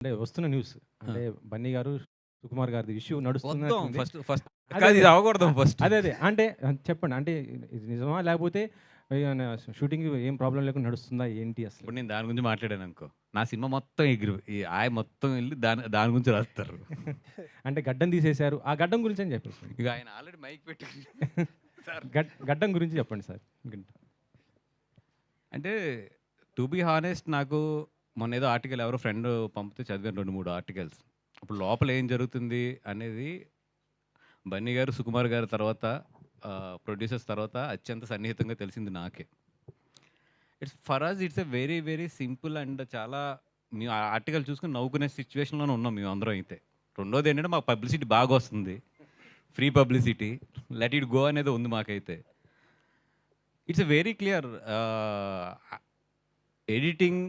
అంటే వస్తున్న న్యూస్. అంటే బన్నీ గారు సుకుమార్ గారిది ఇష్యూ నడుస్తున్నట్టుంది. ఫస్ట్ ఫస్ట్ అదే, ఫస్ట్. అదే అదే. అంటే చెప్పండి. అంటే ఇది నిజమా? లేకపోతే షూటింగ్ ఏం ప్రాబ్లం లేకుండా నడుస్తుందా? ఏంటి అసలు? ఇప్పుడు నేను దాని గురించి మాట్లాడాను అనుకో. నా సినిమా మొత్తం ఎగిరి ఈ ఆయ మొత్తం వెళ్ళి దాని దాని గురించి రాస్తారు. అంటే గడ్డం తీసేశారు. ఆ గడ్డం గురించి అని చెప్పేసి. ఇక ఆయన ఆల్రెడీ మైక్ పెట్టి సార్. గడ్- గడ్డం గురించి చెప్పండి సార్. అంటే టు బీ హానెస్ట్ నాకు మొన్న ఏదో ఆర్టికల్ ఎవరో ఫ్రెండ్ పంపితే చదివాను రెండు మూడు ఆర్టికల్స్. ఇప్పుడు లోపల ఏం జరుగుతుంది అనేది బన్నీ గారు సుకుమార్ గారి తర్వాత ప్రొడ్యూసర్స్ తర్వాత అత్యంత సన్నిహితంగా తెలిసింది నాకే. It's for us it's a very very simple and చాలా మేము ఆ ఆర్టికల్ చూసుకుని నవ్వుకునే సిచ్యువేషన్లోనే ఉన్నాం మేము అందరం అయితే. రెండోది ఏంటంటే మాకు పబ్లిసిటీ బాగా వస్తుంది. Free publicity. Let it go అనేది ఉంది మాకైతే. ఇట్స్ వెరీ క్లియర్ ఎడిటింగ్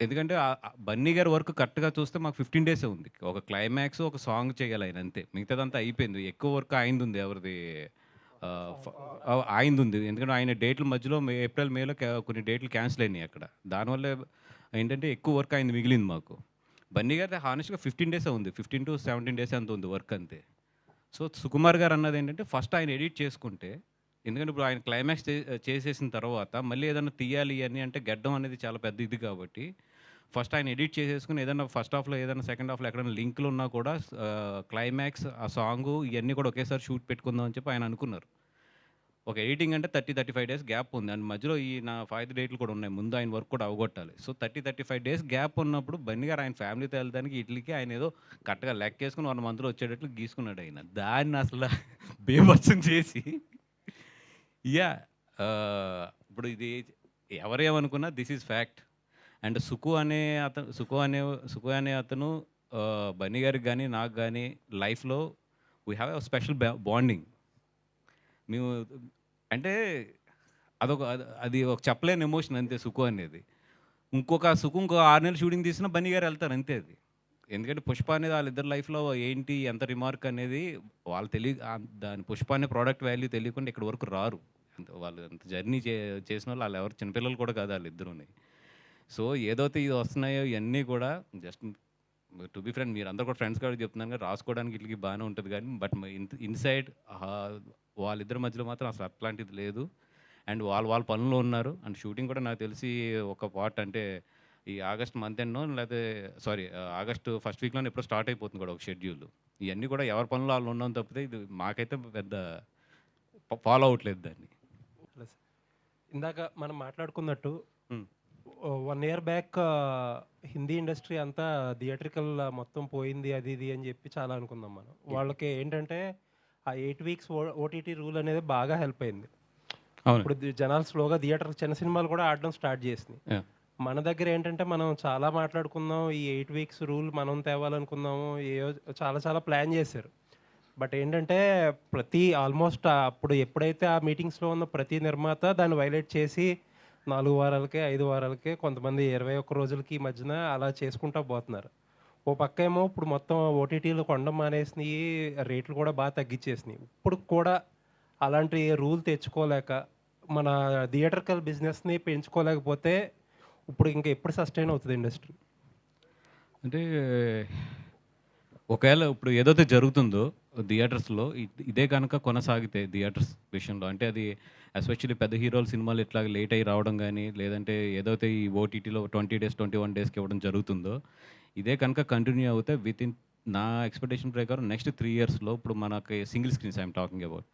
ఎందుకంటే ఆ- బన్నీ గారి వర్క్ కరెక్ట్గా చూస్తే మాకు ఫిఫ్టీన్ డేసే ఉంది. ఒక క్లైమాక్స్ ఒక సాంగ్ చేయాలి ఆయన అంతే. మిగతాదంతా అయిపోయింది. ఎక్కువ వర్క్ ఆయనది ఉంది ఎవరిది? ఆ, ఆయనది ఉంది ఎందుకంటే ఆయన డేట్ల మధ్యలో మే ఏప్రిల్ మేలో కొన్ని డేట్లు క్యాన్సిల్ అయినాయి అక్కడ. దానివల్ల ఏంటంటే ఎక్కువ వర్క్ అయింది మిగిలింది మాకు. బన్నీ గారి హానెస్ట్గా ఫిఫ్టీన్ డేసే ఉంది. ఫిఫ్టీన్ టు సెవెంటీన్ డేస్ అంత ఉంది వర్క్ అంతే. సో సుకుమార్ గారు అన్నది ఏంటంటే ఫస్ట్ ఆయన ఎడిట్ చేసుకుంటే ఎందుకంటే ఇప్పుడు ఆయన క్లైమాక్స్ చేసేసిన తర్వాత మళ్ళీ ఏదైనా తీయాలి అని అంటే గడ్డం అనేది చాలా పెద్ద ఇది కాబట్టి ఫస్ట్ ఆయన ఎడిట్ చేసేసుకుని ఏదైనా ఫస్ట్ హాఫ్లో ఏదైనా సెకండ్ హాఫ్లో ఎక్కడైనా లింక్లు ఉన్నా కూడా క్లైమాక్స్ ఆ సాంగ్ ఇవన్నీ కూడా ఒకేసారి షూట్ పెట్టుకుందాం అని చెప్పి ఆయన అనుకున్నారు. ఒక ఎడిటింగ్ అంటే thirty thirty five days gap ఉంది. అండ్ మధ్యలో ఈ నా ఫైవ్ డేట్లు కూడా ఉన్నాయి. ముందు ఆయన వర్క్ కూడా అవగొట్టాలి. So thirty thirty five days gap ఉన్నప్పుడు బన్నీ గారు ఆయన ఫ్యామిలీతో వెళ్ళడానికి ఇట్లకి ఆయన ఏదో కరెక్ట్గా లెక్కేసుకుని వన్ మంత్లో వచ్చేటట్లు గీసుకున్నాడు ఆయన. దాన్ని అసలు బేభత్సం చేసి యా ఇప్పుడు ఇది ఎవరేమనుకున్నా this is fact. And Suku అనే అతను సుకు అనే సుకు అనే అతను బన్నీ గారికి కానీ నాకు కానీ లైఫ్లో we have a special bonding మేము అంటే అదొక అది- అది ఒక చెప్పలేని ఎమోషన్ అంతే సుకు అనేది. ఇంకొక సుకు ఇంకో ఆరు నెలలు షూటింగ్ తీసినా బన్నీ గారు వెళ్తారు అంతే అది. ఎందుకంటే పుష్ప అనేది వాళ్ళిద్దరు లైఫ్లో ఏంటి ఎంత రిమార్క్ అనేది వాళ్ళు తెలియ దాని పుష్ప అనే ప్రోడక్ట్ వాల్యూ తెలియకుండా ఇక్కడ వరకు రారు. వాళ్ళు అంత జర్నీ చే చేసిన వాళ్ళు వాళ్ళు ఎవరు చిన్నపిల్లలు కూడా కాదు వాళ్ళిద్దరుని సో ఏదైతే ఇది వస్తున్నాయో ఇవన్నీ కూడా జస్ట్ టు బి ఫ్రెండ్ మీరు అందరు కూడా ఫ్రెండ్స్ కూడా చెప్తున్నాను కానీ రాసుకోవడానికి ఇట్లకి బాగానే ఉంటుంది కానీ బట్ ఇన్సైడ్ వాళ్ళిద్దరి మధ్యలో మాత్రం అసలు అట్లాంటిది లేదు. అండ్ వాళ్ళు వాళ్ళ పనుల్లో ఉన్నారు. అండ్ షూటింగ్ కూడా నాకు తెలిసి ఒక పార్ట్ అంటే ఈ ఆగస్ట్ మంత్ ఎండ్నో లేకపోతే సారీ ఆగస్ట్ ఫస్ట్ వీక్లో ఎప్పుడో స్టార్ట్ అయిపోతుంది కూడా ఒక షెడ్యూల్. ఇవన్నీ కూడా ఎవరి పనులు వాళ్ళు ఉన్నాం తప్పితే ఇది మాకైతే పెద్ద ఫాలో అవట్లేదు దాన్ని. ఇందాక మనం మాట్లాడుకున్నట్టు. One year back Hindi industry అంతా థియేట్రికల్ మొత్తం పోయింది అది ఇది అని చెప్పి చాలా అనుకుందాం మనం. వాళ్ళకి ఏంటంటే ఆ ఎయిట్ వీక్స్ ఓటీటీ రూల్ అనేది బాగా హెల్ప్ అయింది. ఇప్పుడు జనాలు స్లోగా థియేటర్ చిన్న సినిమాలు కూడా ఆడడం స్టార్ట్ చేసినాయి. మన దగ్గర ఏంటంటే మనం చాలా మాట్లాడుకుందాం ఈ ఎయిట్ వీక్స్ రూల్ మనం తేవాలనుకుందాము ఏ చాలా చాలా ప్లాన్ చేశారు. బట్ ఏంటంటే ప్రతి ఆల్మోస్ట్ అప్పుడు ఎప్పుడైతే ఆ మీటింగ్స్లో ఉన్న ప్రతి నిర్మాత దాన్ని వైలేట్ చేసి నాలుగు వారాలకే ఐదు వారాలకే కొంతమంది ఇరవై ఒక్క రోజులకి ఈ మధ్యన అలా చేసుకుంటా పోతున్నారు. ఓ పక్క ఏమో ఇప్పుడు మొత్తం ఓటీటీలు కొండ మానేసినాయి రేట్లు కూడా బాగా తగ్గించేసినాయి ఇప్పుడు కూడా అలాంటి రూల్ తెచ్చుకోలేక మన థియేటర్కల్ బిజినెస్ని పెంచుకోలేకపోతే ఇప్పుడు ఇంకా ఎప్పుడు సస్టైన్ అవుతుంది ఇండస్ట్రీ? అంటే ఒకవేళ ఇప్పుడు ఏదైతే జరుగుతుందో థియేటర్స్లో ఇదే కనుక కొనసాగితే థియేటర్స్ విషయంలో అంటే అది ఎస్పెషల్లీ పెద్ద హీరోల సినిమాలు ఇట్లా లేట్ అయ్యి రావడం కానీ లేదంటే ఏదైతే ఈ ఓటీటీలో ట్వంటీ డేస్ ట్వంటీ వన్ డేస్కి ఇవ్వడం జరుగుతుందో ఇదే కనుక కంటిన్యూ అవుతే విత్ ఇన్ నా ఎక్స్పెక్టేషన్ ప్రకారం నెక్స్ట్ త్రీ ఇయర్స్లో ఇప్పుడు మనకి single screens I'm talking about.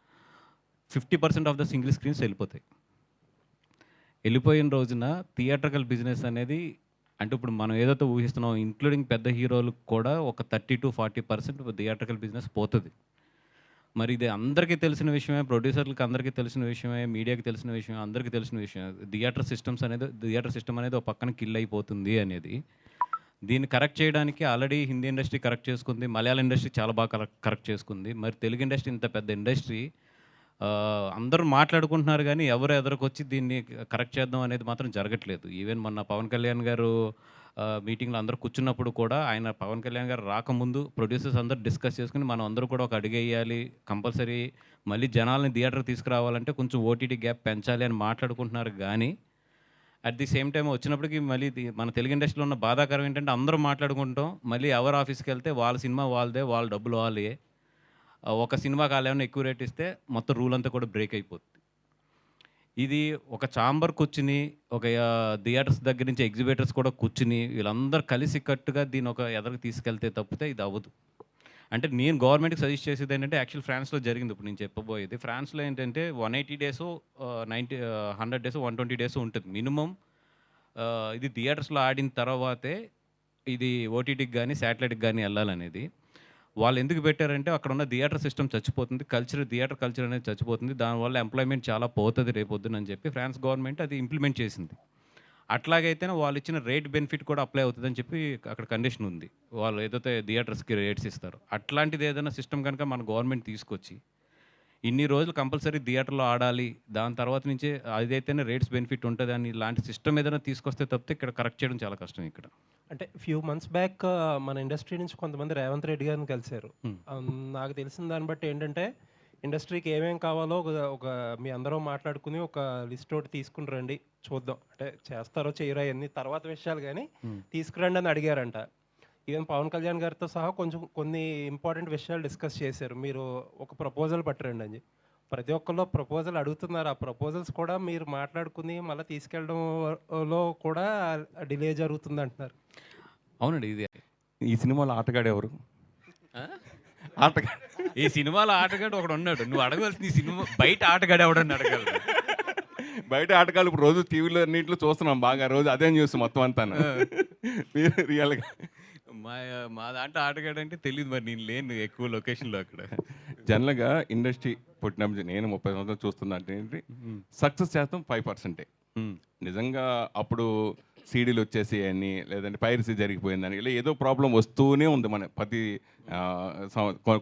Fifty percent of the single screens వెళ్ళిపోతాయి. వెళ్ళిపోయిన రోజున థియేటర్కల్ బిజినెస్ అనేది అంటే ఇప్పుడు మనం ఏదైతే ఊహిస్తున్నాం ఇంక్లూడింగ్ పెద్ద హీరోలకు కూడా ఒక thirty to forty percent theatrical business పోతుంది. మరి ఇది అందరికీ తెలిసిన విషయమే ప్రొడ్యూసర్లకు అందరికీ తెలిసిన విషయమే మీడియాకి తెలిసిన విషయం అందరికీ తెలిసిన విషయం థియేటర్ సిస్టమ్స్ అనేది థియేటర్ సిస్టమ్ అనేది ఒక పక్కన కిల్ అయిపోతుంది అనేది. దీన్ని కరెక్ట్ చేయడానికి ఆల్రెడీ హిందీ ఇండస్ట్రీ కరెక్ట్ చేసుకుంది మలయాళ ఇండస్ట్రీ చాలా బాగా కరెక్ట్ కరెక్ట్ చేసుకుంది. మరి తెలుగు ఇండస్ట్రీ ఇంత పెద్ద ఇండస్ట్రీ అందరూ మాట్లాడుకుంటున్నారు కానీ ఎవరు ఎదురుకొచ్చి దీన్ని కరెక్ట్ చేద్దాం అనేది మాత్రం జరగట్లేదు. ఈవెన్ మొన్న పవన్ కళ్యాణ్ గారు మీటింగ్లో అందరూ కూర్చున్నప్పుడు కూడా ఆయన పవన్ కళ్యాణ్ గారు రాకముందు ప్రొడ్యూసర్స్ అందరూ డిస్కస్ చేసుకుని మనం అందరూ కూడా ఒక అడిగేయాలి కంపల్సరీ మళ్ళీ జనాలని థియేటర్ తీసుకురావాలంటే కొంచెం ఓటీటీ గ్యాప్ పెంచాలి అని మాట్లాడుకుంటున్నారు కానీ అట్ ది సేమ్ టైం వచ్చినప్పటికి మళ్ళీ మన తెలుగు ఇండస్ట్రీలో ఉన్న బాధాకరం ఏంటంటే అందరూ మాట్లాడుకుంటాం మళ్ళీ ఎవరు ఆఫీస్కి వెళ్తే వాళ్ళ సినిమా వాళ్ళదే వాళ్ళ డబ్బులు వాళ్ళే ఒక సినిమాకి వాళ్ళు ఏమైనా ఎక్కువ రేట్ ఇస్తే మొత్తం రూల్ అంతా కూడా బ్రేక్ అయిపోతుంది ఇది ఒక చాంబర్ కూర్చుని ఒక థియేటర్స్ దగ్గర నుంచి ఎగ్జిబిటర్స్ కూడా కూర్చుని వీళ్ళందరూ కలిసి కట్టుగా దీని ఒక ఎదరికి తీసుకెళ్తే తప్పితే ఇది అవ్వదు. అంటే నేను గవర్నమెంట్కి సజెస్ట్ చేసేది ఏంటంటే యాక్చువల్ ఫ్రాన్స్లో జరిగింది ఇప్పుడు నేను చెప్పబోయేది. ఫ్రాన్స్లో ఏంటంటే one eighty days ninety hundred days one twenty days ఉంటుంది మినిమం. ఇది థియేటర్స్లో ఆడిన తర్వాతే ఇది ఓటీటీకి కానీ శాటిలైట్కి కానీ వెళ్ళాలనేది. వాళ్ళు ఎందుకు పెట్టారంటే అక్కడ ఉన్న థియేటర్ సిస్టమ్ చచ్చిపోతుంది కల్చర్ థియేటర్ కల్చర్ అనేది చచ్చిపోతుంది. దానివల్ల ఎంప్లాయ్మెంట్ చాలా పోతుంది రేపొద్దునని చెప్పి ఫ్రాన్స్ గవర్నమెంట్ అది ఇంప్లిమెంట్ చేసింది. అట్లాగైతేనే వాళ్ళు ఇచ్చిన రేట్ బెనిఫిట్ కూడా అప్లై అవుతుందని చెప్పి అక్కడ కండిషన్ ఉంది. వాళ్ళు ఏదైతే థియేటర్స్కి రేట్స్ ఇస్తారు. అట్లాంటిది ఏదైనా సిస్టమ్ కనుక మన గవర్నమెంట్ తీసుకొచ్చి ఇన్ని రోజులు కంపల్సరీ థియేటర్లో ఆడాలి. దాని తర్వాత నుంచే అదైతేనే రేట్స్ బెనిఫిట్ ఉంటుంది అని ఇలాంటి సిస్టమ్ ఏదైనా తీసుకొస్తే తప్పితే ఇక్కడ కరెక్ట్ చేయడం చాలా కష్టం ఇక్కడ. అంటే ఫ్యూ మంత్స్ బ్యాక్ మన ఇండస్ట్రీ నుంచి కొంతమంది రేవంత్ రెడ్డి గారిని కలిశారు. నాకు తెలిసిన దాన్ని బట్టి ఏంటంటే ఇండస్ట్రీకి ఏమేం కావాలో ఒక ఒక మీ అందరూ మాట్లాడుకుని ఒక లిస్ట్ ఒకటి తీసుకుని రండి చూద్దాం. అంటే చేస్తారో చేయరో అన్ని తర్వాత విషయాలు కానీ తీసుకురండి అని అడిగారంట. ఈవెన్ పవన్ కళ్యాణ్ గారితో సహా కొంచెం కొన్ని ఇంపార్టెంట్ విషయాలు డిస్కస్ చేశారు. మీరు ఒక ప్రపోజల్ పట్టరండి అని. ప్రతి ఒక్కళ్ళు ప్రపోజల్ అడుగుతున్నారు. ఆ ప్రపోజల్స్ కూడా మీరు మాట్లాడుకుని మళ్ళీ తీసుకెళ్ళడంలో కూడా డిలే జరుగుతుంది అంటున్నారు. అవునండి ఇది ఈ సినిమాలో ఆటగాడు ఎవరు? ఆటగాడు. ఈ సినిమాలో ఆటగాడు ఒకడు ఉన్నాడు. నువ్వు అడగవలసిన ఈ సినిమా బయట ఆటగాడు ఎవడని అడగలదు బయట ఆటగాళ్ళు ఇప్పుడు రోజు టీవీలో అన్నింటిలో చూస్తున్నాం బాగా. రోజు అదే న్యూస్ మొత్తం అంతా మీరు రియల్గా మా మా దాంట్లో ఆటగాడు అంటే తెలియదు మరి నేను లేను ఎక్కువ లొకేషన్లో అక్కడ. జనరల్గా ఇండస్ట్రీ పుట్టినప్పుడు నేను ముప్పై సంవత్సరాలు చూస్తున్నా అంటే ఏంటి సక్సెస్ శాతం ఫైవ్ పర్సెంటే. నిజంగా అప్పుడు సీడీలు వచ్చేసి అని లేదంటే పైరసీ జరిగిపోయిందని ఇలా ఏదో ప్రాబ్లం వస్తూనే ఉంది మన ప్రతి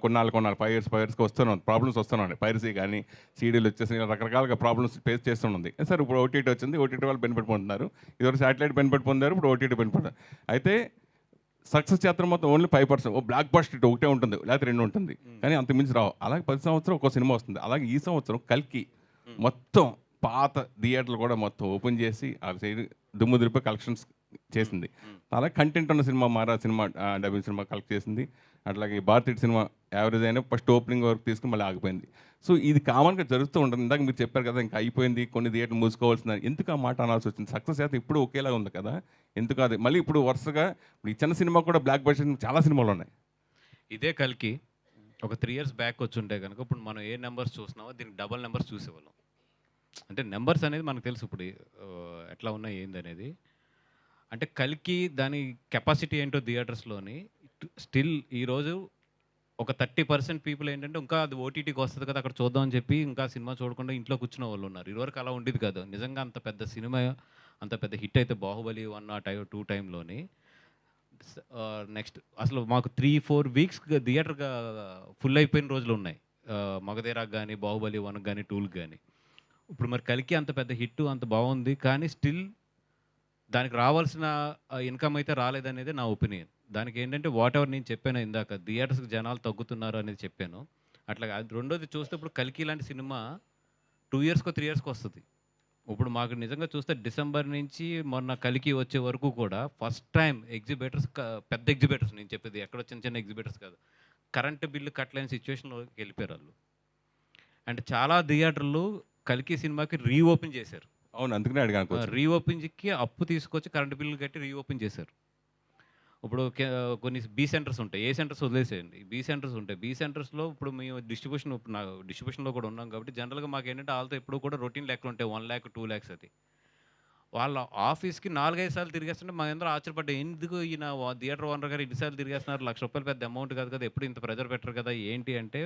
కొన్నాళ్ళు కొన్నాళ్ళు ఫైవ్ ఇయర్స్ ఫైవ్ ఇయర్స్కి వస్తున్నాం ప్రాబ్లమ్స్ వస్తున్నాయి పైరసీ కానీ సీడీలు వచ్చేసి రకరకాలుగా ప్రాబ్లమ్స్ ఫేస్ చేస్తున్నది సార్ ఇప్పుడు ఓటీటీ వచ్చింది ఓటీటీ వాళ్ళు బెనిఫిట్ పొందుతున్నారు ఇదివరకు శాటిలైట్ బెనిఫిట్ పొందారు ఇప్పుడు ఓటీటీ బెనిఫిట్. అయితే సక్సెస్ చేత్రం మొత్తం ఓన్లీ ఫైవ్ పర్సెంట్ ఓ బ్లాక్ బస్ట్ ఇటు ఒకటే ఉంటుంది లేకపోతే రెండు ఉంటుంది. కానీ అంత మించి రావు. అలాగే పది సంవత్సరం ఒక సినిమా వస్తుంది. అలాగే ఈ సంవత్సరం కల్కి మొత్తం పాత థియేటర్లు కూడా మొత్తం ఓపెన్ చేసి ఆ సైడ్ దుమ్ము దులిపి కలెక్షన్స్ చేసింది. అలాగే కంటెంట్ ఉన్న సినిమా మారా సినిమా డబ్బింగ్ సినిమా కలెక్ట్ చేసింది. అట్లాగే భారతీయ సినిమా యావరేజ్ అయినా ఫస్ట్ ఓపెనింగ్ వరకు తీసుకుని మళ్ళీ ఆగిపోయింది. సో ఇది కామన్గా జరుగుతూ ఉంటుంది. ఇందాక మీరు చెప్పారు కదా ఇంకా అయిపోయింది కొన్ని థియేటర్ మూసుకోవాల్సింది ఎందుకు ఆ మాట అనాల్సి వచ్చింది? సక్సెస్ అయితే ఇప్పుడు ఒకేలా ఉంది కదా. ఎందుకు అది? మళ్ళీ ఇప్పుడు వరుసగా ఇప్పుడు ఈ చిన్న సినిమా కూడా బ్లాక్ బస్టర్ చాలా సినిమాలు ఉన్నాయి. ఇదే కలికి ఒక త్రీ ఇయర్స్ బ్యాక్ వచ్చి ఉంటే కనుక ఇప్పుడు మనం ఏ నెంబర్స్ చూసినామో దీనికి డబల్ నెంబర్స్ చూసేవాళ్ళం. అంటే నెంబర్స్ అనేది మనకు తెలుసు ఇప్పుడు ఎట్లా ఉన్నాయి ఏంది అనేది. అంటే కలికి దాని కెపాసిటీ ఏంటో థియేటర్స్లోని స్టిల్ ఈరోజు ఒక థర్టీ పర్సెంట్ పీపుల్ ఏంటంటే ఇంకా అది ఓటీటీకి వస్తుంది కదా అక్కడ చూద్దాం అని చెప్పి ఇంకా సినిమా చూడకుండా ఇంట్లో కూర్చున్న వాళ్ళు ఉన్నారు. ఇదివరకు అలా ఉండేది కాదు. నిజంగా అంత పెద్ద సినిమా అంత పెద్ద హిట్ అయితే బాహుబలి వన్ ఆ టై టూ టైంలోని. నెక్స్ట్ అసలు మాకు త్రీ ఫోర్ వీక్స్ థియేటర్గా ఫుల్ అయిపోయిన రోజులు ఉన్నాయి. మగధీరాకు కానీ బాహుబలి వన్ కానీ టూలకు కానీ ఇప్పుడు మరి కలికి అంత పెద్ద హిట్ అంత బాగుంది కానీ స్టిల్ దానికి రావాల్సిన ఇన్కమ్ అయితే రాలేదనేది నా ఒపీనియన్ దానికి ఏంటంటే వాట్ ఎవర్ నేను చెప్పాను ఇందాక థియేటర్స్కి జనాలు తగ్గుతున్నారు అనేది చెప్పాను. అట్లా రెండోది చూస్తే ఇప్పుడు కలికి లాంటి సినిమా టూ ఇయర్స్కో త్రీ ఇయర్స్కి వస్తుంది. ఇప్పుడు మాకు నిజంగా చూస్తే డిసెంబర్ నుంచి మొన్న కలికి వచ్చే వరకు కూడా ఫస్ట్ టైం ఎగ్జిబిటర్స్ పెద్ద ఎగ్జిబిటర్స్ నేను చెప్పేది ఎక్కడో చిన్న చిన్న ఎగ్జిబిటర్స్ కాదు. కరెంటు బిల్లు కట్టలేని సిచ్యువేషన్లోకి వెళ్ళిపోయారు వాళ్ళు. అండ్ చాలా థియేటర్లు కలికి సినిమాకి రీఓపెన్ చేశారు. అవును అందుకనే అడిగాను. రీఓపెన్కి అప్పు తీసుకొచ్చి కరెంటు బిల్లు కట్టి రీఓపెన్ చేశారు. ఇప్పుడు కొన్ని బీ సెంటర్స్ ఉంటాయి. ఏ సెంటర్స్ వదిలేసేయండి. బీ సెంటర్స్ ఉంటాయి. బీ సెంటర్స్లో ఇప్పుడు మేము డిస్ట్రిబ్యూషన్ నా డిస్ట్రిబ్యూషన్లో కూడా ఉన్నాం కాబట్టి జనరల్గా మాకు ఏంటంటే వాళ్ళతో ఎప్పుడు కూడా రొటీన్ లెక్కలు ఉంటాయి. వన్ ల్యాక్ టూ ల్యాక్స్ అది. వాళ్ళ ఆఫీస్కి నాలుగైదు సార్లు తిరిగేస్తుంటే మా అందరూ ఆశ్చర్యపడ్డా ఎందుకు ఈయన థియేటర్ ఓనర్ గారు ఇన్నిసార్లు తిరిగేస్తున్నారు? లక్ష రూపాయలు పెద్ద అమౌంట్ కాదు కదా ఎప్పుడు ఇంత ప్రెజర్ పెట్టరు కదా ఏంటి? అంటే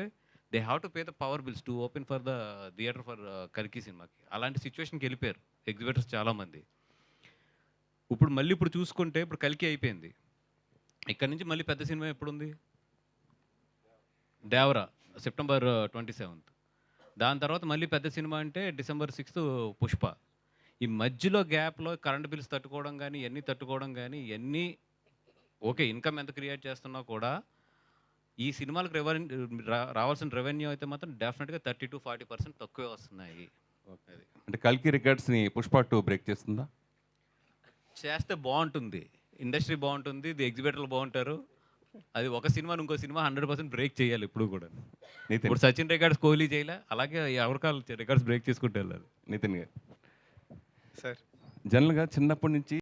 they have to pay the power bills to open for the theatre for కల్కి సినిమాకి. అలాంటి సిచ్యువేషన్కి వెళ్ళిపోయారు ఎగ్జిబిటర్స్ చాలామంది. ఇప్పుడు మళ్ళీ ఇప్పుడు చూసుకుంటే ఇప్పుడు కల్కి అయిపోయింది. ఇక్కడ నుంచి మళ్ళీ పెద్ద సినిమా ఎప్పుడు ఉంది దేవరా సెప్టెంబర్ ట్వంటీ సెవెంత్. దాని తర్వాత మళ్ళీ పెద్ద సినిమా అంటే డిసెంబర్ సిక్స్త్ పుష్ప. ఈ మధ్యలో గ్యాప్లో కరెంట్ బిల్స్ తట్టుకోవడం కానీ ఇవన్నీ తట్టుకోవడం కానీ ఇవన్నీ ఓకే ఇన్కమ్ ఎంత క్రియేట్ చేస్తున్నా కూడా ఈ సినిమాలకు రెవెన్యూ రావాల్సిన రెవెన్యూ అయితే మాత్రం డెఫినెట్గా థర్టీ టు ఫార్టీ పర్సెంట్ తక్కువే వస్తున్నాయి. అంటే కల్కి రికార్డ్స్ని పుష్ప టూ బ్రేక్ చేస్తుందా? చేస్తే బాగుంటుంది. ఇండస్ట్రీ బాగుంటుంది ది ఎగ్జిబిటర్లు బాగుంటారు. అది ఒక సినిమా ఇంకో సినిమా హండ్రెడ్ పర్సెంట్ బ్రేక్ చేయాలి ఇప్పుడు కూడా. నితిన్. ఇప్పుడు సచిన్ రికార్డ్స్ కోహ్లీ చేయలే అలాగే ఎవరికాలు రికార్డ్స్ బ్రేక్ చేసుకుంటూ వెళ్ళాలి. నితిన్ గారు. సార్. జనరల్గా చిన్నప్పటి నుంచి